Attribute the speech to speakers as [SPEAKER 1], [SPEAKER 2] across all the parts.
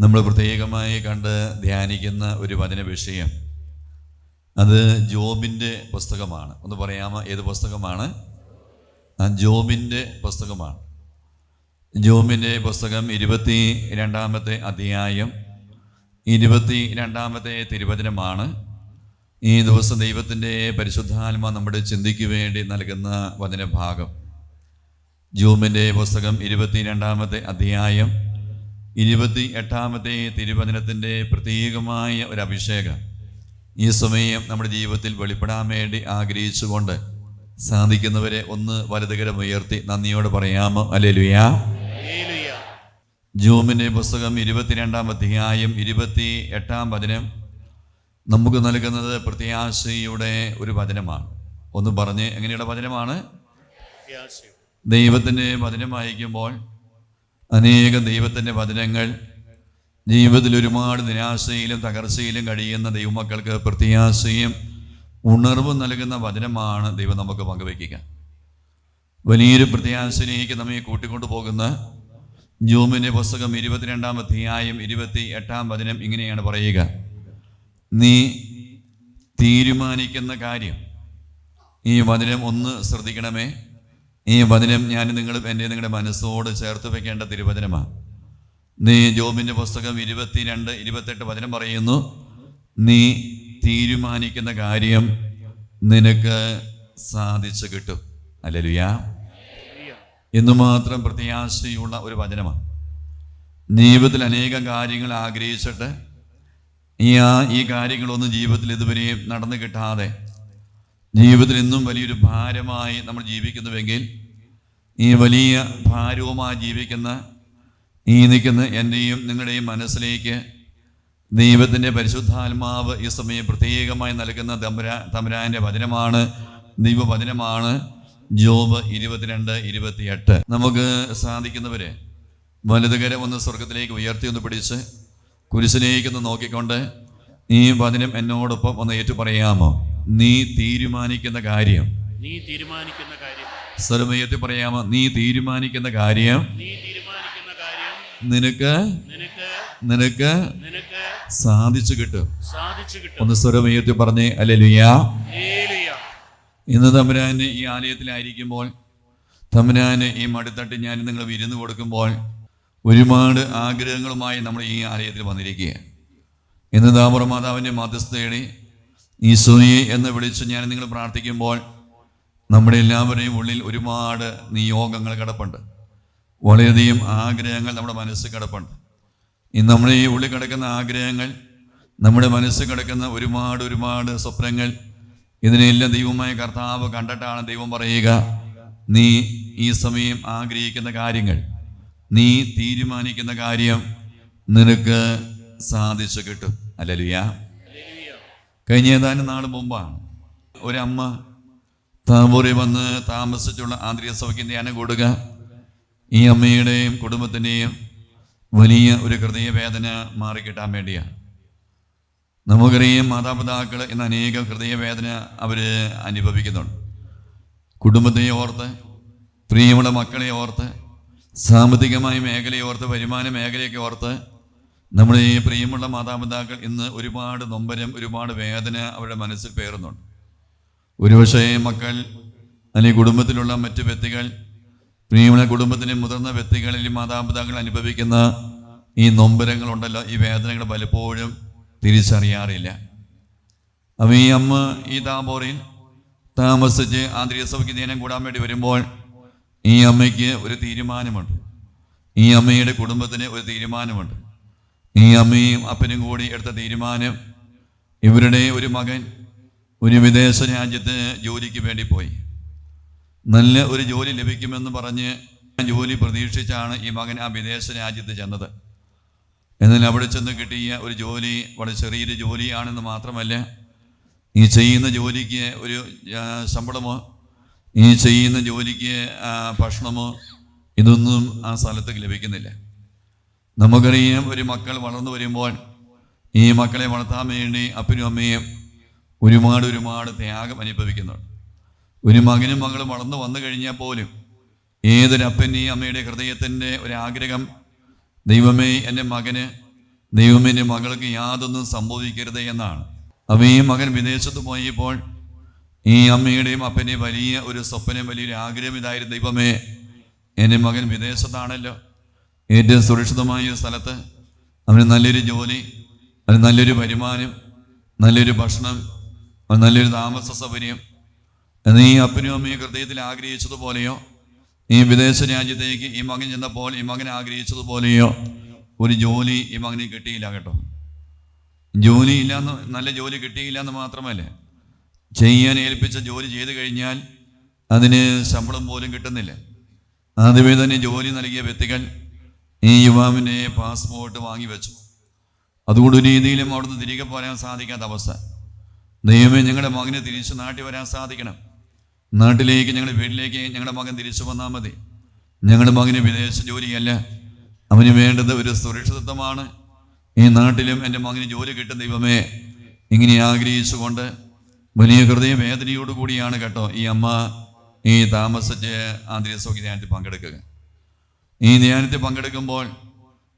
[SPEAKER 1] നമ്മൾ പ്രത്യേകമായി കണ്ട് ധ്യാനിക്കുന്ന ഒരു വചന വിഷയം അത് ജോബിന്റെ പുസ്തകമാണ്. ഒന്ന് പറയാമോ ഏത് പുസ്തകമാണ്? ജോബിന്റെ പുസ്തകമാണ്. ജോബിന്റെ പുസ്തകം ഇരുപത്തി രണ്ടാമത്തെ അധ്യായം ഇരുപത്തി രണ്ടാമത്തെ തിരുവചനമാണ്. ഈ ദിവസം ദൈവത്തിന്റെ പരിശുദ്ധാത്മ നമ്മുടെ ചിന്തയ്ക്ക് വേണ്ടി നൽകുന്ന വചനഭാഗം. ജൂമിന്റെ പുസ്തകം ഇരുപത്തി രണ്ടാമത്തെ അധ്യായം ഇരുപത്തി എട്ടാമത്തെ തിരുവചനത്തിന്റെ പ്രത്യേകമായ ഒരു അഭിഷേകം ഈ സമയം നമ്മുടെ ജീവിതത്തിൽ വെളിപ്പെടാൻ വേണ്ടി ആഗ്രഹിച്ചുകൊണ്ട് സാധിക്കുന്നവരെ ഒന്ന് വലതുകരം ഉയർത്തി നന്ദിയോട് പറയാമോ അല്ലെ ലുയാ. ജൂമിന്റെ പുസ്തകം ഇരുപത്തിരണ്ടാം അധ്യായം ഇരുപത്തി എട്ടാം വചനം നമുക്ക് നൽകുന്നത് പ്രത്യാശയുടെ ഒരു വചനമാണ് ഒന്ന് പറഞ്ഞ് എങ്ങനെയുള്ള വചനമാണ്. ദൈവത്തിന്റെ വചനം വായിക്കുമ്പോൾ അനേകം ദൈവത്തിന്റെ വചനങ്ങൾ ജീവിതത്തിൽ ഒരുപാട് നിരാശയിലും തകർച്ചയിലും കഴിയുന്ന ദൈവമക്കൾക്ക് പ്രത്യാശയും ഉണർവ് നൽകുന്ന വചനമാണ് ദൈവം നമുക്ക് പങ്കുവയ്ക്കുക. വലിയൊരു പ്രത്യാശയിലേക്ക് നമ്മെ കൂട്ടിക്കൊണ്ടു പോകുന്ന ജൂമിന്റെ പുസ്തകം ഇരുപത്തിരണ്ടാം അധ്യായം ഇരുപത്തി എട്ടാം വചനം ഇങ്ങനെയാണ് പറയുക. നീ തീരുമാനിക്കുന്ന കാര്യം ഈ വചനം ഒന്ന് ശ്രദ്ധിക്കണമേ. ഈ വചനം ഞാൻ നിങ്ങൾ എന്റെ നിങ്ങളുടെ മനസ്സോട് ചേർത്ത് വെക്കേണ്ട തിരുവചനമാണ് നീ ജോബിന്റെ പുസ്തകം ഇരുപത്തിരണ്ട് ഇരുപത്തെട്ട് വചനം പറയുന്നു. നീ തീരുമാനിക്കുന്ന കാര്യം നിനക്ക് സാധിച്ചു കിട്ടും. അല്ലലുയാ. എന്നു മാത്രം പ്രത്യാശയുള്ള ഒരു വചനമാണ് ജീവിതത്തിൽ അനേകം കാര്യങ്ങൾ ആഗ്രഹിച്ചിട്ട് ഈ ആ ഈ കാര്യങ്ങളൊന്നും ജീവിതത്തിൽ ഇതുവരെയും നടന്നു കിട്ടാതെ ജീവിതത്തിൽ ഇന്നും വലിയൊരു ഭാരമായി നമ്മൾ ജീവിക്കുന്നുവെങ്കിൽ ഈ വലിയ ഭാരവുമായി ജീവിക്കുന്ന ഈ നിൽക്കുന്ന എന്റെയും നിങ്ങളുടെയും മനസ്സിലേക്ക് ദൈവത്തിന്റെ പരിശുദ്ധാത്മാവ് ഈ സമയം പ്രത്യേകമായി നൽകുന്ന തമ്പുരാ തമ്പുരാന്റെ വചനമാണ് ദൈവവചനമാണ്. ജോബ് ഇരുപത്തിരണ്ട് ഇരുപത്തിയെട്ട്. നമുക്ക് സാധിക്കുന്നവരെ വലതുകരം ഒന്ന് സ്വർഗത്തിലേക്ക് ഉയർത്തി ഒന്ന് പിടിച്ച് കുരിശിലേക്ക് ഒന്ന് നോക്കിക്കൊണ്ട് ഈ വചനം എന്നോടൊപ്പം ഒന്ന് ഏറ്റു പറയാമോ നീ തീരുമാനിക്കുന്ന കാര്യം.
[SPEAKER 2] നീ തീരുമാനിക്കുന്ന കാര്യം.
[SPEAKER 1] സ്വരമയത്തിൽ പറയാമോ? നീ തീരുമാനിക്കുന്ന കാര്യം.
[SPEAKER 2] നീ തീരുമാനിക്കുന്ന കാര്യം.
[SPEAKER 1] നിനക്ക്
[SPEAKER 2] നിനക്ക്
[SPEAKER 1] നിനക്ക്
[SPEAKER 2] നിനക്ക്
[SPEAKER 1] സാധിച്ചു കിട്ടും.
[SPEAKER 2] സാധിച്ചു കിട്ടും.
[SPEAKER 1] ഒന്ന് സ്വരമയത്തിൽ പറഞ്ഞേ അല്ലെ ലുയാ ഇന്ന് തമ്പുരാന് ഈ ആലയത്തിലായിരിക്കുമ്പോൾ തമ്പുരാന് ഈ മടിത്തട്ട് ഞാൻ നിങ്ങൾ വിരുന്ന് കൊടുക്കുമ്പോൾ ഒരുപാട് ആഗ്രഹങ്ങളുമായി നമ്മൾ ഈ ആലയത്തിൽ വന്നിരിക്കുക ഇന്ന് ദാമറ മാതാവിന്റെ മധ്യസ്ഥതയുടെ ഈശോയെ എന്ന് വിളിച്ച് ഞാൻ നിങ്ങൾ പ്രാർത്ഥിക്കുമ്പോൾ നമ്മുടെ എല്ലാവരുടെയും ഉള്ളിൽ ഒരുപാട് നിയോഗങ്ങൾ കിടപ്പുണ്ട്. വളരെയധികം ആഗ്രഹങ്ങൾ നമ്മുടെ മനസ്സിൽ കിടപ്പുണ്ട്. ഈ നമ്മുടെ ഈ ഉള്ളിൽ കിടക്കുന്ന ആഗ്രഹങ്ങൾ നമ്മുടെ മനസ്സിൽ കിടക്കുന്ന ഒരുപാട് ഒരുപാട് സ്വപ്നങ്ങൾ ഇതിനെല്ലാം ദൈവമായ കർത്താവ് കണ്ടിട്ടാണ് ദൈവം പറയുക നീ ഈ സമയം ആഗ്രഹിക്കുന്ന കാര്യങ്ങൾ നീ തീരുമാനിക്കുന്ന കാര്യം നിനക്ക് സാധിച്ചു കിട്ടും. അല്ലലുയാ. കഴിഞ്ഞ ഏതാനും നാൾ മുമ്പാണ് ഒരമ്മ താമ്പൂരി വന്ന് താമസിച്ചുള്ള ആന്തരിക സഭയ്ക്ക് ധ്യാനം കൊടുക്ക. ഈ അമ്മയുടെയും കുടുംബത്തിന്റെയും വലിയ ഒരു ഹൃദയവേദന മാറിക്കിട്ടാൻ വേണ്ടിയാണ് നമുക്കറിയാം മാതാപിതാക്കൾ ഇന്ന് അനേകം ഹൃദയവേദന അവർ അനുഭവിക്കുന്നുണ്ട്. കുടുംബത്തെ ഓർത്ത് പ്രിയമുള്ള മക്കളെ ഓർത്ത് സാമ്പത്തികമായ മേഖലയെ ഓർത്ത് വരുമാന മേഖലയൊക്കെ ഓർത്ത് നമ്മുടെ ഈ പ്രിയമുള്ള മാതാപിതാക്കൾ ഇന്ന് ഒരുപാട് നൊമ്പരം ഒരുപാട് വേദന അവരുടെ മനസ്സിൽ പേറുന്നുണ്ട്. ഒരുപക്ഷേ മക്കൾ അല്ലെങ്കിൽ കുടുംബത്തിലുള്ള മറ്റു വ്യക്തികൾ പ്രിയമുള്ള കുടുംബത്തിലെ മുതിർന്ന വ്യക്തികളിൽ മാതാപിതാക്കൾ അനുഭവിക്കുന്ന ഈ നൊമ്പരങ്ങളുണ്ടല്ലോ ഈ വേദനകൾ പലപ്പോഴും തിരിച്ചറിയാറില്ല. അപ്പം ഈ അമ്മ ഈ താമ്പോറിൽ താമസിച്ച് ആന്തരിക സഭയ്ക്ക് ധ്യാനം കൂടാൻ വേണ്ടി വരുമ്പോൾ ഈ അമ്മയ്ക്ക് ഒരു തീരുമാനമുണ്ട്. ഈ അമ്മയുടെ കുടുംബത്തിന് ഒരു തീരുമാനമുണ്ട്. ഈ അമ്മയും അപ്പനും കൂടി എടുത്ത തീരുമാനം ഇവരുടെ ഒരു മകൻ ഒരു വിദേശ രാജ്യത്ത് ജോലിക്ക് വേണ്ടി പോയി. നല്ല ഒരു ജോലി ലഭിക്കുമെന്ന് പറഞ്ഞ് ജോലി പ്രതീക്ഷിച്ചാണ് ഈ മകൻ ആ വിദേശ രാജ്യത്ത് ചെന്നത്. എന്നാൽ അവിടെ ചെന്ന് കിട്ടിയ ഒരു ജോലി വളരെ ചെറിയൊരു ജോലിയാണെന്ന് മാത്രമല്ല ഈ ചെയ്യുന്ന ജോലിക്ക് ഒരു ശമ്പളമോ ഈ ചെയ്യുന്ന ജോലിക്ക് ഭക്ഷണമോ ഇതൊന്നും ആ സ്ഥലത്തേക്ക് ലഭിക്കുന്നില്ല. നമുക്കറിയാം ഒരു മക്കൾ വളർന്നു വരുമ്പോൾ ഈ മക്കളെ വളർത്താൻ വേണ്ടി അപ്പനും അമ്മയും ഒരുപാട് ഒരുപാട് ത്യാഗം അനുഭവിക്കുന്നുണ്ട്. ഒരു മകനും മകളും വളർന്നു വന്നു കഴിഞ്ഞാൽ പോലും ഏതൊരു അപ്പന്റെയും അമ്മയുടെ ഹൃദയത്തിന്റെ ഒരാഗ്രഹം ദൈവമേ എന്റെ മകന് ദൈവമെന്റെ മകൾക്ക് യാതൊന്നും സംഭവിക്കരുത് എന്നാണ്. അപ്പം ഈ മകൻ വിദേശത്ത് പോയപ്പോൾ ഈ അമ്മയുടെയും അപ്പന്റെയും വലിയ ഒരു സ്വപ്നം വലിയൊരു ആഗ്രഹം ഇതായിരുന്നു. ദൈവമേ എന്റെ മകൻ വിദേശത്താണല്ലോ. ഏറ്റവും സുരക്ഷിതമായ ഒരു സ്ഥലത്ത് അവന് നല്ലൊരു ജോലി അവന് നല്ലൊരു വരുമാനം നല്ലൊരു ഭക്ഷണം നല്ലൊരു താമസ സൗകര്യം. ഈ അപ്പനും അമ്മയും ഹൃദയത്തിൽ ആഗ്രഹിച്ചതുപോലെയോ ഈ വിദേശ രാജ്യത്തേക്ക് ഈ മകൻ ചെന്നപ്പോൾ ഈ മകൻ ആഗ്രഹിച്ചതുപോലെയോ ഒരു ജോലി ഈ മകന് കിട്ടിയില്ല കേട്ടോ. ജോലി ഇല്ലാന്ന് നല്ല ജോലി കിട്ടിയില്ല എന്ന് മാത്രമല്ല ചെയ്യാൻ ഏൽപ്പിച്ച ജോലി ചെയ്തു കഴിഞ്ഞാൽ അതിന് ശമ്പളം പോലും കിട്ടുന്നില്ല. ആദ്യമേ തന്നെ ജോലി നൽകിയ വ്യക്തികൾ ഈ യുവാവിന്റെ പാസ്പോർട്ട് വാങ്ങി വെച്ചു. അതുകൊണ്ട് ഒരു രീതിയിലും അവിടുന്ന് തിരികെ പോരാൻ സാധിക്കാത്ത അവസ്ഥ. ദൈവമേ ഞങ്ങളുടെ മകനെ തിരിച്ച് നാട്ടിൽ വരാൻ സാധിക്കണം. നാട്ടിലേക്ക് ഞങ്ങളുടെ വീട്ടിലേക്ക് ഞങ്ങളുടെ മകൻ തിരിച്ചു വന്നാൽ മതി. ഞങ്ങളുടെ മകന് വിദേശ ജോലിയല്ല. അവന് വേണ്ടത് ഒരു സുരക്ഷിതത്വമാണ്. ഈ നാട്ടിലും എന്റെ മകന് ജോലി കിട്ടും ദൈവമേ. ഇങ്ങനെ ആഗ്രഹിച്ചുകൊണ്ട് വലിയ ഹൃദയവേദനയോട് കൂടിയാണ് കേട്ടോ ഈ അമ്മ ഈ താമസിച്ച് ആന്തരിക സൗകര്യമായിട്ട് പങ്കെടുക്കുക. ഈ ധ്യാനത്തിൽ പങ്കെടുക്കുമ്പോൾ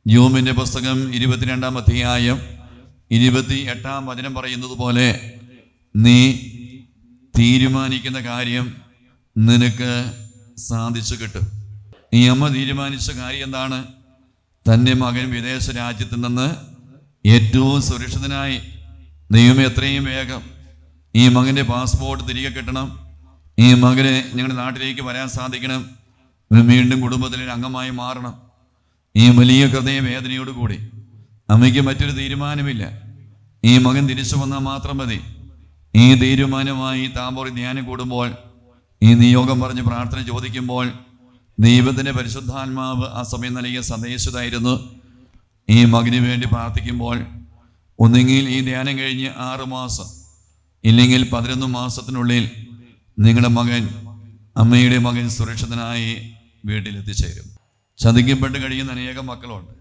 [SPEAKER 1] ജൂമിന്റെ പുസ്തകം ഇരുപത്തിരണ്ടാം അധ്യായം ഇരുപത്തി എട്ടാം വചനം പറയുന്നത് പോലെ നീ തീരുമാനിക്കുന്ന കാര്യം നിനക്ക് സാധിച്ചു കിട്ടും. ഈ അമ്മ തീരുമാനിച്ച കാര്യം എന്താണ്? തന്റെ മകൻ വിദേശ രാജ്യത്ത് നിന്ന് ഏറ്റവും സുരക്ഷിതനായി ദൈവം എത്രയും വേഗം ഈ മകന്റെ പാസ്പോർട്ട് തിരികെ കിട്ടണം. ഈ മകനെ ഞങ്ങളുടെ നാട്ടിലേക്ക് വരാൻ സാധിക്കണം. വീണ്ടും കുടുംബത്തിലെ അംഗമായി മാറണം. ഈ വലിയ ഹൃദയ വേദനയോട് കൂടി. അമ്മയ്ക്ക് മറ്റൊരു തീരുമാനമില്ല. ഈ മകൻ തിരിച്ചു വന്നാൽ മാത്രം മതി. ഈ തീരുമാനമായി താമ്പോറി ധ്യാനം കൂടുമ്പോൾ ഈ നിയോഗം പറഞ്ഞ് പ്രാർത്ഥന ചോദിക്കുമ്പോൾ ദൈവത്തിന്റെ പരിശുദ്ധാത്മാവ് ആ സമയം നൽകിയ സന്ദേശതായിരുന്നു ഈ മകന് വേണ്ടി പ്രാർത്ഥിക്കുമ്പോൾ ഒന്നുകിൽ ഈ ധ്യാനം കഴിഞ്ഞ് ആറ് മാസം ഇല്ലെങ്കിൽ പതിനൊന്ന് മാസത്തിനുള്ളിൽ നിങ്ങളുടെ മകൻ അമ്മയുടെ മകൻ സുരക്ഷിതനായി വീട്ടിലെത്തിച്ചേരും. ചതിക്കപ്പെട്ട് കഴിയുന്ന അനേകം മക്കളുണ്ട്.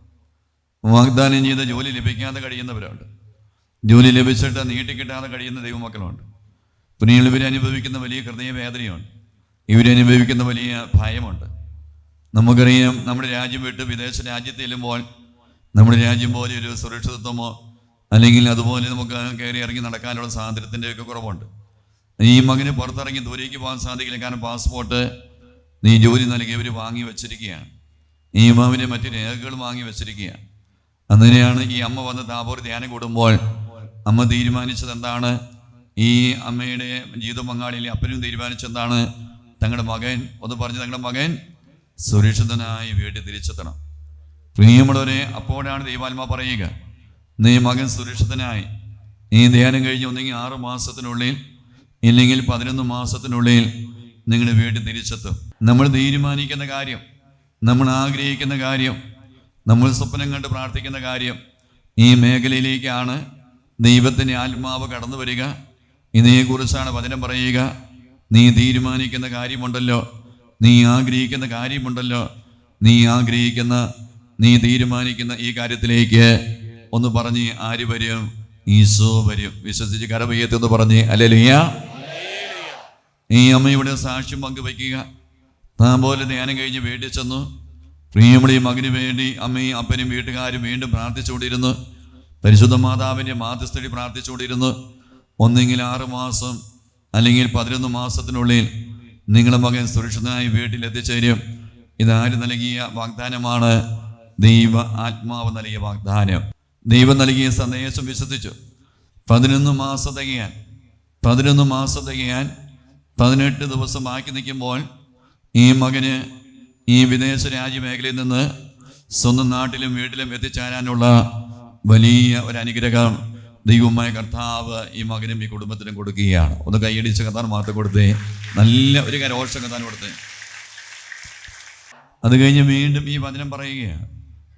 [SPEAKER 1] വാഗ്ദാനം ചെയ്ത ജോലി ലഭിക്കാതെ കഴിയുന്നവരുണ്ട്. ജോലി ലഭിച്ചിട്ട് നീട്ടിക്കിട്ടാതെ കഴിയുന്ന ദൈവമക്കളുണ്ട്. പിന്നെ ഇവർ അനുഭവിക്കുന്ന വലിയ ഹൃദയവേദനയുണ്ട്. ഇവരനുഭവിക്കുന്ന വലിയ ഭയമുണ്ട്. നമുക്കറിയാം നമ്മുടെ രാജ്യം വിട്ട് വിദേശ രാജ്യത്ത് ചെല്ലുമ്പോൾ നമ്മുടെ രാജ്യം പോലെ ഒരു സുരക്ഷിതത്വമോ അല്ലെങ്കിൽ അതുപോലെ നമുക്ക് കയറി ഇറങ്ങി നടക്കാനുള്ള സ്വാതന്ത്ര്യത്തിന്റെയൊക്കെ കുറവുണ്ട്. ഈ മകന് പുറത്തിറങ്ങി ദൂരേക്ക് പോകാൻ സാധിക്കില്ല. കാരണം പാസ്പോർട്ട് നീ ജോലി നൽകിയവർ വാങ്ങി വച്ചിരിക്കുകയാണ്. നീ യുവാവിനെ മറ്റു രേഖകൾ വാങ്ങി വച്ചിരിക്കുകയാണ്. അങ്ങനെയാണ് ഈ അമ്മ വന്ന് താപോർ ധ്യാനം കൂടുമ്പോൾ അമ്മ തീരുമാനിച്ചത് എന്താണ്? ഈ അമ്മയുടെ ജീവിത പങ്കാളിയിലെ അപ്പനും തീരുമാനിച്ചെന്താണ് തങ്ങളുടെ മകൻ ഒന്ന് പറഞ്ഞു തങ്ങളുടെ മകൻ സുരക്ഷിതനായി വീട്ടിൽ തിരിച്ചെത്തണം. പ്രിയമുള്ളവരെ അപ്പോഴാണ് ദൈവാത്മ പറയുക നീ മകൻ സുരക്ഷിതനായി. നീ ധ്യാനം കഴിഞ്ഞ് ഒന്നെങ്കിൽ ആറ് മാസത്തിനുള്ളിൽ ഇല്ലെങ്കിൽ പതിനൊന്ന് മാസത്തിനുള്ളിൽ നിങ്ങളുടെ വീണ്ടും തിരിച്ചെത്തും. നമ്മൾ തീരുമാനിക്കുന്ന കാര്യം നമ്മൾ ആഗ്രഹിക്കുന്ന കാര്യം നമ്മൾ സ്വപ്നം കണ്ട് പ്രാർത്ഥിക്കുന്ന കാര്യം ഈ മേഖലയിലേക്കാണ് ദൈവത്തിന്റെ ആത്മാവ് കടന്നു വരിക. ഇതിനെക്കുറിച്ചാണ് വചനം പറയുക. നീ തീരുമാനിക്കുന്ന കാര്യമുണ്ടല്ലോ. നീ ആഗ്രഹിക്കുന്ന കാര്യമുണ്ടല്ലോ. നീ ആഗ്രഹിക്കുന്ന നീ തീരുമാനിക്കുന്ന ഈ കാര്യത്തിലേക്ക് ഒന്ന് പറഞ്ഞ് ആര് വരും? ഈശോ വരും. വിശ്വസിച്ച് കരവയ്യത്തെന്ന് പറഞ്ഞ് അല്ലേലിയ ഈ അമ്മയുടെ സാക്ഷ്യം പങ്കുവയ്ക്കുക. താൻ പോലെ ധ്യാനം കഴിഞ്ഞ് വീട്ടിൽ ചെന്നു. പ്രിയമുള്ള ഈ മകന് വേണ്ടി അമ്മയും അപ്പനും വീട്ടുകാരും വീണ്ടും പ്രാർത്ഥിച്ചുകൊണ്ടിരുന്നു പരിശുദ്ധ മാതാവിന്റെ മാധ്യസ്ഥടി പ്രാർത്ഥിച്ചുകൊണ്ടിരുന്നു ഒന്നെങ്കിൽ ആറ് മാസം അല്ലെങ്കിൽ പതിനൊന്ന് മാസത്തിനുള്ളിൽ നിങ്ങളുടെ മകൻ സുരക്ഷിതനായി വീട്ടിൽ എത്തിച്ചേരും. ഇതാര് നൽകിയ വാഗ്ദാനമാണ്? ദൈവ ആത്മാവ് നൽകിയ വാഗ്ദാനം. ദൈവം നൽകിയ സന്ദേശം വിശ്വസിച്ചു. പതിനൊന്ന് മാസം തികയാൻ പതിനൊന്ന് മാസം തികയാൻ പതിനെട്ട് ദിവസം ബാക്കി നിൽക്കുമ്പോൾ ഈ മകന് ഈ വിദേശ രാജ്യമേഖലയിൽ നിന്ന് സ്വന്തം നാട്ടിലും വീട്ടിലും എത്തിച്ചേരാനുള്ള വലിയ ഒരു അനുഗ്രഹം ദൈവമായ കർത്താവ് ഈ മകനും ഈ കുടുംബത്തിനും കൊടുക്കുകയാണ്. ഒന്ന് കൈയടിച്ച കഥാൻ മാത്രം കൊടുത്തേ. നല്ല ഒരു കരോഷ കഥാൻ കൊടുത്തേ. അത് കഴിഞ്ഞ് വീണ്ടും ഈ വചനം പറയുകയാണ്.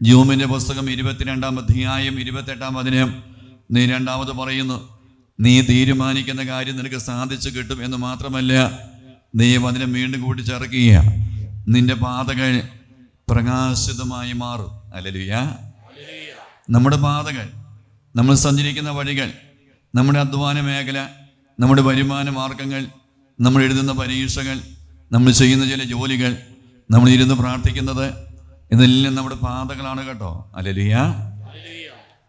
[SPEAKER 1] ജൂമിന്റെ പുസ്തകം ഇരുപത്തിരണ്ടാം അധ്യായം ഇരുപത്തെട്ടാം വചനം നീ രണ്ടാമത് പറയുന്നു. നീ തീരുമാനിക്കുന്ന കാര്യം നിനക്ക് സാധിച്ചു കിട്ടും എന്ന് മാത്രമല്ല നീ അതിനെ വീണ്ടും കൂട്ടിച്ചേർക്കുക നിന്റെ പാതകൾ പ്രകാശിതമായി മാറും. അല്ലലുയ നമ്മുടെ പാതകൾ നമ്മൾ സഞ്ചരിക്കുന്ന വഴികൾ നമ്മുടെ അധ്വാന മേഖല നമ്മുടെ വരുമാന മാർഗങ്ങൾ നമ്മൾ എഴുതുന്ന പരീക്ഷകൾ നമ്മൾ ചെയ്യുന്ന ചില ജോലികൾ നമ്മൾ ഇരുന്ന് പ്രാർത്ഥിക്കുന്നത് ഇതെല്ലാം നമ്മുടെ പാതകളാണ് കേട്ടോ. അല്ലലിയ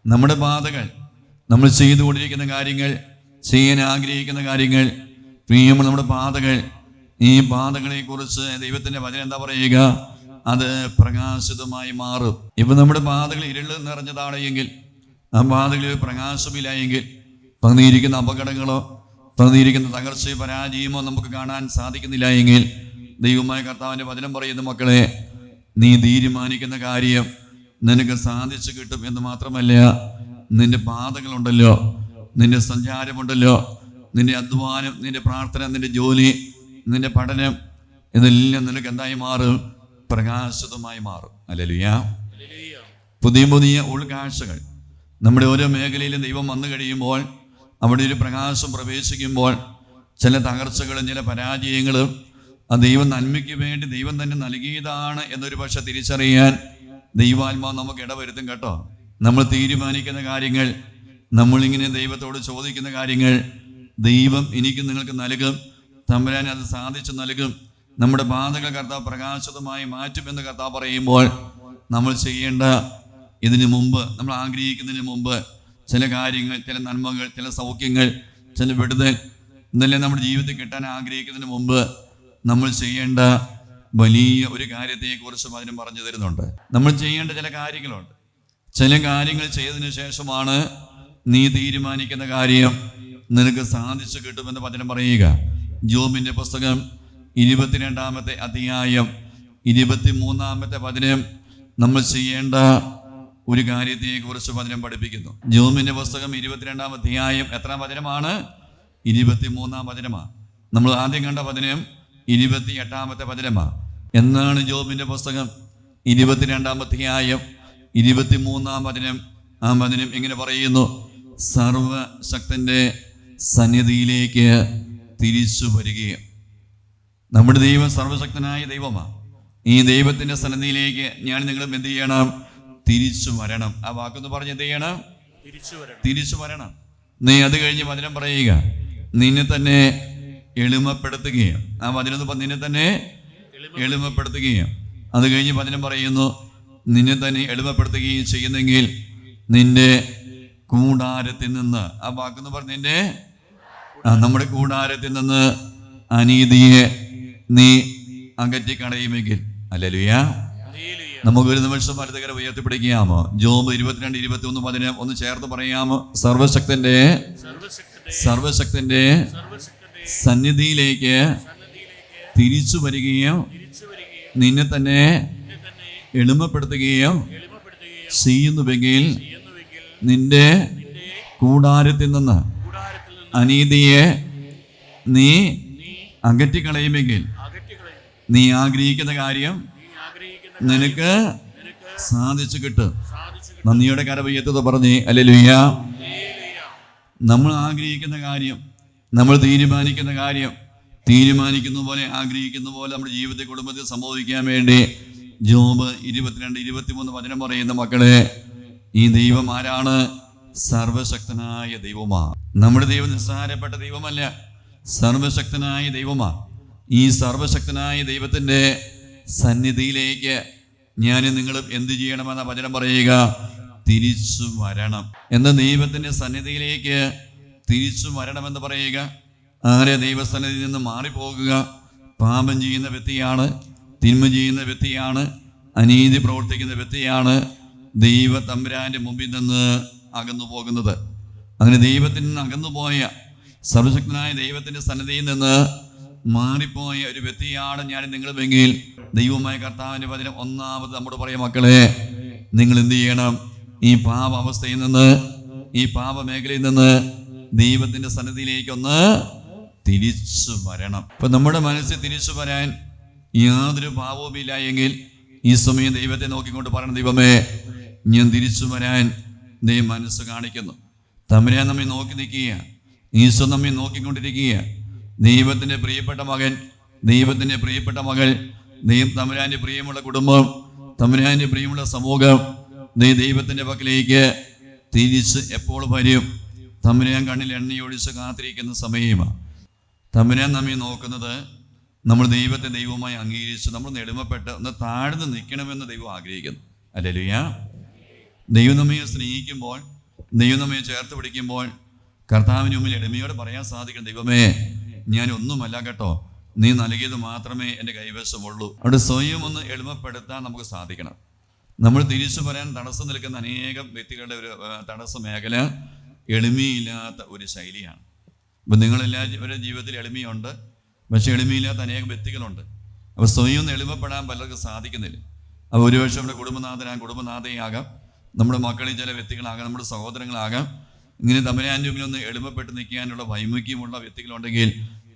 [SPEAKER 1] നമ്മുടെ ബാധകൾ നമ്മൾ ചെയ്തുകൊണ്ടിരിക്കുന്ന കാര്യങ്ങൾ ചെയ്യാൻ ആഗ്രഹിക്കുന്ന കാര്യങ്ങൾ പ്രിയമുള്ള നമ്മുടെ പാതകൾ ഈ പാതകളെ കുറിച്ച് ദൈവത്തിന്റെ വചനം എന്താ പറയുക? അത് പ്രകാശിതമായി മാറും. ഇപ്പൊ നമ്മുടെ പാതകൾ ഇരുൾ നിറഞ്ഞതാണ് എങ്കിൽ ആ പാതകളിൽ പ്രകാശമില്ല എങ്കിൽ പങ്കുന്നിരിക്കുന്ന അപകടങ്ങളോ പങ്കുന്നിരിക്കുന്ന തകർച്ചയോ പരാജയമോ നമുക്ക് കാണാൻ സാധിക്കുന്നില്ല എങ്കിൽ ദൈവമായ കർത്താവിന്റെ വചനം പറയുന്ന മക്കളെ നീ തീരുമാനിക്കുന്ന കാര്യം നിനക്ക് സാധിച്ചു കിട്ടും എന്ന് മാത്രമല്ല നിന്റെ പാതകളുണ്ടല്ലോ. നിന്റെ സഞ്ചാരമുണ്ടല്ലോ. നിന്റെ അധ്വാനം നിന്റെ പ്രാർത്ഥന നിന്റെ ജോലി നിന്റെ പഠനം ഇതെല്ലാം നിനക്ക് എന്തായി മാറും? പ്രകാശിതമായി മാറും.
[SPEAKER 2] ഹല്ലേലൂയ.
[SPEAKER 1] പുതിയ പുതിയ ഉൾക്കാഴ്ചകൾ. നമ്മുടെ ഓരോ മേഖലയിലും ദൈവം വന്നു കഴിയുമ്പോൾ അവിടെ ഒരു പ്രകാശം പ്രവേശിക്കുമ്പോൾ ചില തകർച്ചകളും ചില പരാജയങ്ങളും ആ ദൈവം നന്മയ്ക്ക് വേണ്ടി ദൈവം തന്നെ നൽകിയതാണ് എന്നൊരു പക്ഷെ തിരിച്ചറിയാൻ ദൈവാത്മാവ് നമുക്ക് ഇടവരുത്തും കേട്ടോ. നമ്മൾ തീരുമാനിക്കുന്ന കാര്യങ്ങൾ നമ്മളിങ്ങനെ ദൈവത്തോട് ചോദിക്കുന്ന കാര്യങ്ങൾ ദൈവം എനിക്ക് നിങ്ങൾക്ക് നൽകും തമ്പുരാൻ അത് സാധിച്ചു നൽകും നമ്മുടെ ബാധകൾ കർത്താവ് പ്രകാശിതമായി മാറ്റുമെന്ന് കർത്താവ് പറയുമ്പോൾ നമ്മൾ ചെയ്യേണ്ട ഇതിനു മുമ്പ് നമ്മൾ ആഗ്രഹിക്കുന്നതിന് മുമ്പ് ചില കാര്യങ്ങൾ ചില നന്മകൾ ചില സൗഖ്യങ്ങൾ ചില വിടുതൽ ഇതെല്ലാം നമ്മുടെ ജീവിതത്തിൽ കിട്ടാൻ ആഗ്രഹിക്കുന്നതിന് മുമ്പ് നമ്മൾ ചെയ്യേണ്ട വലിയ ഒരു കാര്യത്തെക്കുറിച്ചും അതിന് പറഞ്ഞു തരുന്നുണ്ട്. നമ്മൾ ചെയ്യേണ്ട ചില കാര്യങ്ങളുണ്ട്. ചില കാര്യങ്ങൾ ചെയ്തതിനു ശേഷമാണ് നീ തീരുമാനിക്കുന്ന കാര്യം നിനക്ക് സാധിച്ചു കിട്ടുമെന്ന് വചനം പറയുക. ജോമിന്റെ പുസ്തകം ഇരുപത്തിരണ്ടാമത്തെ അധ്യായം ഇരുപത്തിമൂന്നാമത്തെ വചനം നമ്മൾ ചെയ്യേണ്ട ഒരു കാര്യത്തെക്കുറിച്ച് വചനം പഠിപ്പിക്കുന്നു. ജോമിന്റെ പുസ്തകം ഇരുപത്തിരണ്ടാം അധ്യായം എത്ര എത്രാം വചനമാണ്? ഇരുപത്തിമൂന്നാം വചനമാണ് നമ്മൾ ആദ്യം കണ്ട വചനം ഇരുപത്തി എട്ടാമത്തെ വചനമാണ് എന്നാണ് ജോമിന്റെ പുസ്തകം ഇരുപത്തിരണ്ടാം അധ്യായം ഇരുപത്തിമൂന്നാം വചനം ആ വചനം ഇങ്ങനെ പറയുന്നു? സർവശക്തന്റെ സന്നിധിയിലേക്ക് തിരിച്ചു വരികയും. നമ്മുടെ ദൈവം സർവശക്തനായ ദൈവമാണ് ഈ ദൈവത്തിന്റെ സന്നിധിയിലേക്ക് ഞാൻ നിങ്ങളും എന്ത് ചെയ്യണം? തിരിച്ചു വരണം. ആ വാക്കൊന്ന് പറഞ്ഞ് എന്ത് ചെയ്യണം?
[SPEAKER 2] തിരിച്ചു വരണം.
[SPEAKER 1] തിരിച്ചു വരണം. നീ അത് കഴിഞ്ഞ് വചനം പറയുക. നിന്നെ തന്നെ എളിമപ്പെടുത്തുകയും. ആ വചനം നിന്നെ തന്നെ എളിമപ്പെടുത്തുകയും. അത് കഴിഞ്ഞ് വചനം പറയുന്നു നിന്നെ തന്നെ എളിമപ്പെടുത്തുകയും ചെയ്യുന്നെങ്കിൽ നിന്റെ കൂടാരത്തിൽ നിന്ന് ആ വാക്കെന്ന് പറഞ്ഞ നിന്റെ നമ്മുടെ കൂടാരത്തിൽ നിന്ന് അനീതിയെ നീ അകറ്റി കളയുമെങ്കിൽ. അല്ലലുയാ നമുക്കൊരു നിമിഷം വലതുകര ഉയർത്തിപ്പിടിക്കാമോ ജോബ് ഇരുപത്തിരണ്ട് ഇരുപത്തി ഒന്ന് പതിനെ ഒന്ന് ചേർത്ത് പറയാമോ? സർവശക്തന്റെ
[SPEAKER 2] സർവശക്തന്റെ
[SPEAKER 1] സന്നിധിയിലേക്ക് തിരിച്ചു വരികയും നിന്നെ തന്നെ എളിമപ്പെടുത്തുകയും ചെയ്യുന്നുവെങ്കിൽ നിന്റെ കൂടാരത്തിൽ നിന്ന് അനീതിയെ നീ അകറ്റിക്കളയുമെങ്കിൽ നീ ആഗ്രഹിക്കുന്ന കാര്യം നിനക്ക് സാധിച്ചു കിട്ടും. നന്ദിയുടെ കരവയ്യത്തത് പറഞ്ഞേ അല്ലെ ലുയ്യ നമ്മൾ ആഗ്രഹിക്കുന്ന കാര്യം നമ്മൾ തീരുമാനിക്കുന്ന കാര്യം തീരുമാനിക്കുന്ന പോലെ ആഗ്രഹിക്കുന്ന പോലെ നമ്മുടെ ജീവിതത്തെ കുടുംബത്തിൽ സംഭവിക്കാൻ വേണ്ടി ജോബ് ഇരുപത്തിരണ്ട് ഇരുപത്തിമൂന്ന് വചനം പറയുന്ന മക്കളെ ഈ ദൈവം ആരാണ്? സർവശക്തനായ ദൈവമാ. നമ്മുടെ ദൈവം നിസ്സാരപ്പെട്ട ദൈവമല്ല. സർവശക്തനായ ദൈവമാ. ഈ സർവശക്തനായ ദൈവത്തിന്റെ സന്നിധിയിലേക്ക് ഞാൻ നിങ്ങളും എന്ത് ചെയ്യണമെന്ന വചനം പറയുക? തിരിച്ചു വരണം. എന്ന ദൈവത്തിന്റെ സന്നിധിയിലേക്ക് തിരിച്ചു വരണമെന്ന് പറയുക. ആരെ ദൈവസന്നിധിയിൽ നിന്ന് മാറിപ്പോകുക? പാപം ചെയ്യുന്ന വ്യക്തിയാണ് തിന്മ ചെയ്യുന്ന വ്യക്തിയാണ് അനീതി പ്രവർത്തിക്കുന്ന വ്യക്തിയാണ് ദൈവ തമ്പുരാന്റെ മുമ്പിൽ നിന്ന് അകന്നു പോകുന്നത്. അങ്ങനെ ദൈവത്തിൽ നിന്ന് അകന്നുപോയ സർവശക്തനായ ദൈവത്തിന്റെ സന്നദ്ധയിൽ നിന്ന് മാറിപ്പോയ ഒരു വ്യക്തിയാണ് ഞാൻ നിങ്ങളുമെങ്കിൽ ദൈവമായ കർത്താവിന്റെ വചനം ഒന്നാമത് നമ്മോട് പറയാം മക്കളെ നിങ്ങൾ എന്ത് ചെയ്യണം? ഈ പാപ അവസ്ഥയിൽ നിന്ന് ഈ പാപ മേഖലയിൽ നിന്ന് ദൈവത്തിന്റെ സന്നിധിയിലേക്ക് ഒന്ന് തിരിച്ചു വരണം. ഇപ്പൊ നമ്മുടെ മനസ്സിൽ തിരിച്ചു വരാൻ യാതൊരു ഭാവവുമില്ല എങ്കിൽ ഈ സമയം ദൈവത്തെ നോക്കിക്കൊണ്ട് പറയണം ദൈവമേ ഞാൻ തിരിച്ചു വരാൻ ദൈവം മനസ്സ് കാണിക്കുന്നു. തമ്പുരാൻ നമ്മെ നോക്കി നിൽക്കുക ഈശോ നമ്മെ നോക്കിക്കൊണ്ടിരിക്കുക ദൈവത്തിന്റെ പ്രിയപ്പെട്ട മകൻ ദൈവത്തിന്റെ പ്രിയപ്പെട്ട മകൾ ദൈവം തമ്പുരാന്റെ പ്രിയമുള്ള കുടുംബം തമ്പുരാന്റെ പ്രിയമുള്ള സമൂഹം നീ ദൈവത്തിന്റെ പക്കലേക്ക് തിരിച്ച് എപ്പോൾ വരും? തമ്പുരാൻ കണ്ണിൽ എണ്ണയൊഴിച്ച് കാത്തിരിക്കുന്ന സമയമാണ് തമ്പുരാൻ നമ്മെ നോക്കുന്നത് നമ്മൾ ദൈവത്തെ ദൈവമായി അംഗീകരിച്ച് നമ്മൾ നെടുമപ്പെട്ട് ഒന്ന് താഴ്ന്ന് നിൽക്കണമെന്ന് ദൈവം ആഗ്രഹിക്കുന്നു. അല്ലേലുയ്യ ദൈവം നമ്മയെ സ്നേഹിക്കുമ്പോൾ ദൈവം നമ്മയെ ചേർത്ത് പിടിക്കുമ്പോൾ കർത്താവിന് മുമ്പിൽ എളിമയോടെ പറയാൻ സാധിക്കണം. ദൈവമേ ഞാൻ ഒന്നുമല്ല കേട്ടോ. നീ നൽകിയത് മാത്രമേ എന്റെ കൈവശമുള്ളൂ. അവിടെ സ്വയം ഒന്ന് എളിമപ്പെടുത്താൻ നമുക്ക് സാധിക്കണം. നമ്മൾ തിരിച്ചു പറയാൻ തടസ്സം നിൽക്കുന്ന അനേകം വ്യക്തികളുടെ ഒരു തടസ്സ മേഖല എളിമയില്ലാത്ത ഒരു ശൈലിയാണ്. അപ്പം നിങ്ങളെല്ലാവരുടെ ജീവിതത്തിൽ എളിമയുണ്ട്. പക്ഷെ എളിമയില്ലാത്ത അനേകം വ്യക്തികളുണ്ട്. അപ്പോൾ സ്വയം ഒന്ന് എളിമപ്പെടാൻ പലർക്കും സാധിക്കുന്നില്ല. അപ്പോൾ ഒരുപക്ഷെ നമ്മുടെ കുടുംബനാഥനാകാം കുടുംബനാഥയാകാം നമ്മുടെ മക്കളിൽ ചില വ്യക്തികളാകാം നമ്മുടെ സഹോദരങ്ങളാകാം. ഇങ്ങനെ ഒന്ന് എളിമപ്പെട്ട് നിൽക്കാനുള്ള വൈമുഖ്യമുള്ള വ്യക്തികളുണ്ടെങ്കിൽ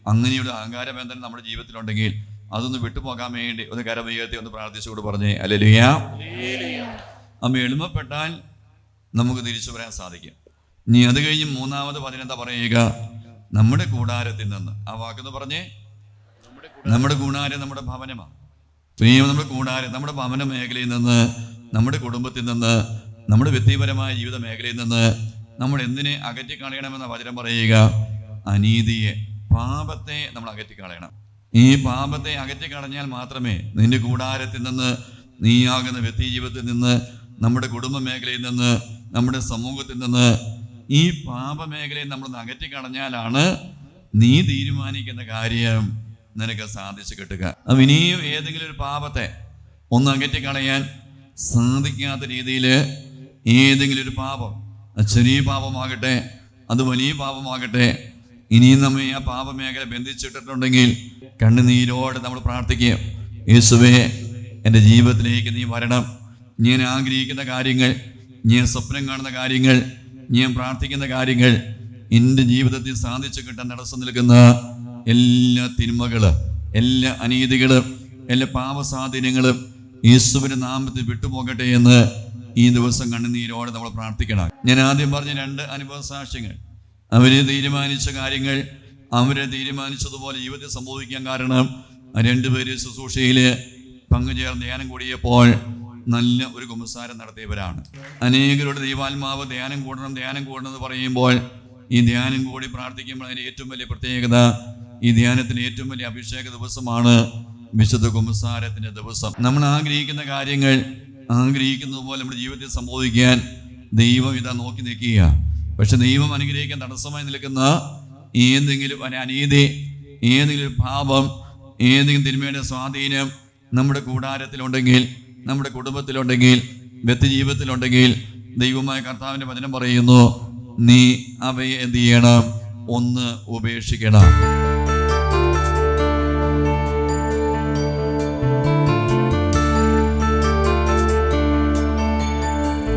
[SPEAKER 1] അങ്ങനെയുള്ള അഹങ്കാരബന്ധനം നമ്മുടെ ജീവിതത്തിലുണ്ടെങ്കിൽ അതൊന്ന് വിട്ടുപോകാൻ വേണ്ടി ഒന്ന് കരമുയർത്തി ഒന്ന് പ്രാർത്ഥിച്ചുകൊണ്ട് പറഞ്ഞേ അല്ലെലുയാ അമ്മ എളിമപ്പെട്ടാൽ നമുക്ക് തിരിച്ചു വരാൻ സാധിക്കും. ഇനി അത് കഴിഞ്ഞ് മൂന്നാമത് പതിനെന്താ പറയുക? നമ്മുടെ കൂടാരത്തിൽ നിന്ന് ആ വാക്കെന്ന് പറഞ്ഞേ? നമ്മുടെ കൂടാരം നമ്മുടെ ഭവനമാണ്. പ്രിയം നമ്മുടെ കൂടാരം നമ്മുടെ ഭവന മേഖലയിൽ നിന്ന് നമ്മുടെ കുടുംബത്തിൽ നിന്ന് നമ്മുടെ വ്യക്തിപരമായ ജീവിത മേഖലയിൽ നിന്ന് നമ്മൾ എന്തിനെ അകറ്റി അകറ്റിക്കളയണമെന്ന വചനം പറയുക? അനീതിയെ പാപത്തെ നമ്മൾ അകറ്റി കളയണം ഈ പാപത്തെ അകറ്റി കളഞ്ഞാൽ മാത്രമേ നിന്റെ കൂടാരത്തിൽ നിന്ന് നീയാകുന്ന വ്യക്തി ജീവിതത്തിൽ നിന്ന് നമ്മുടെ കുടുംബ മേഖലയിൽ നിന്ന് നമ്മുടെ സമൂഹത്തിൽ നിന്ന് ഈ പാപമേഖലയെ നമ്മൾ അകറ്റി കളഞ്ഞാലാണ് നീ തീരുമാനിക്കുന്ന കാര്യം. നിനക്ക് സാധിച്ചു കിട്ടുക. അപ്പം ഇനിയും ഏതെങ്കിലും ഒരു പാപത്തെ ഒന്ന് അകറ്റിക്കളയാൻ സാധിക്കാത്ത രീതിയിൽ ഏതെങ്കിലും ഒരു പാപം ചെറിയ പാപമാകട്ടെ അത് വലിയ പാപമാകട്ടെ ഇനിയും നമ്മെ ആ പാപമേഖല ബന്ധിച്ചിട്ടിട്ടുണ്ടെങ്കിൽ കണ്ണുനീരോടെ നമ്മൾ പ്രാർത്ഥിക്കുക. യേശുവേ എന്റെ ജീവിതത്തിലേക്ക് നീ വരണം. ഞാൻ ആഗ്രഹിക്കുന്ന കാര്യങ്ങൾ ഞാൻ സ്വപ്നം കാണുന്ന കാര്യങ്ങൾ ഞാൻ പ്രാർത്ഥിക്കുന്ന കാര്യങ്ങൾ എന്റെ ജീവിതത്തിൽ സാധിച്ചു കിട്ടാൻ തടസ്സം നിൽക്കുന്ന എല്ലാ തിന്മകൾ എല്ലാ അനീതികൾ എല്ലാ പാപസാധീനങ്ങളും യേശുവിന്റെ നാമത്തിൽ വിട്ടുപോകട്ടെ എന്ന് ഈ ദിവസം കണ്ണുനീരോടെ നമ്മൾ പ്രാർത്ഥിക്കണം. ഞാൻ ആദ്യം പറഞ്ഞ രണ്ട് അനുഭവ സാക്ഷ്യങ്ങൾ. അവർ തീരുമാനിച്ച കാര്യങ്ങൾ അവരെ തീരുമാനിച്ചതുപോലെ ജീവിതത്തിൽ സംഭവിക്കാൻ കാരണം രണ്ടുപേര് ശുശ്രൂഷയിൽ പങ്കുചേർന്ന് ധ്യാനം കൂടിയപ്പോൾ നല്ല ഒരു കുമ്പസാരം നടത്തിയവരാണ്. അനേകരുടെ ദൈവാത്മാവ് ധ്യാനം കൂടണം ധ്യാനം കൂടണം എന്ന് പറയുമ്പോൾ ഈ ധ്യാനം കൂടി പ്രാർത്ഥിക്കുമ്പോൾ അതിന്റെ ഏറ്റവും വലിയ പ്രത്യേകത ഈ ധ്യാനത്തിന് ഏറ്റവും വലിയ അഭിഷേക ദിവസമാണ് വിശുദ്ധ കുമ്പസാരത്തിന്റെ ദിവസം. നമ്മൾ ആഗ്രഹിക്കുന്ന കാര്യങ്ങൾ ആഗ്രഹിക്കുന്നത് പോലെ നമ്മുടെ ജീവിതത്തിൽ സംബോധിക്കാൻ ദൈവം ഇതാ നോക്കി നിൽക്കുക. പക്ഷെ ദൈവം അനുഗ്രഹിക്കാൻ തടസ്സമായി നിൽക്കുന്ന ഏതെങ്കിലും ഒരു അനീതി ഏതെങ്കിലും പാപം ഏതെങ്കിലും തിന്മയുടെ സ്വാധീനം നമ്മുടെ കൂടാരത്തിലുണ്ടെങ്കിൽ നമ്മുടെ കുടുംബത്തിലുണ്ടെങ്കിൽ വ്യക്തി ജീവിതത്തിലുണ്ടെങ്കിൽ ദൈവമായ കർത്താവിന്റെ വചനം പറയുന്നു നീ അവയെ എന്ത് ചെയ്യണം? ഒന്ന് ഉപേക്ഷിക്കണം.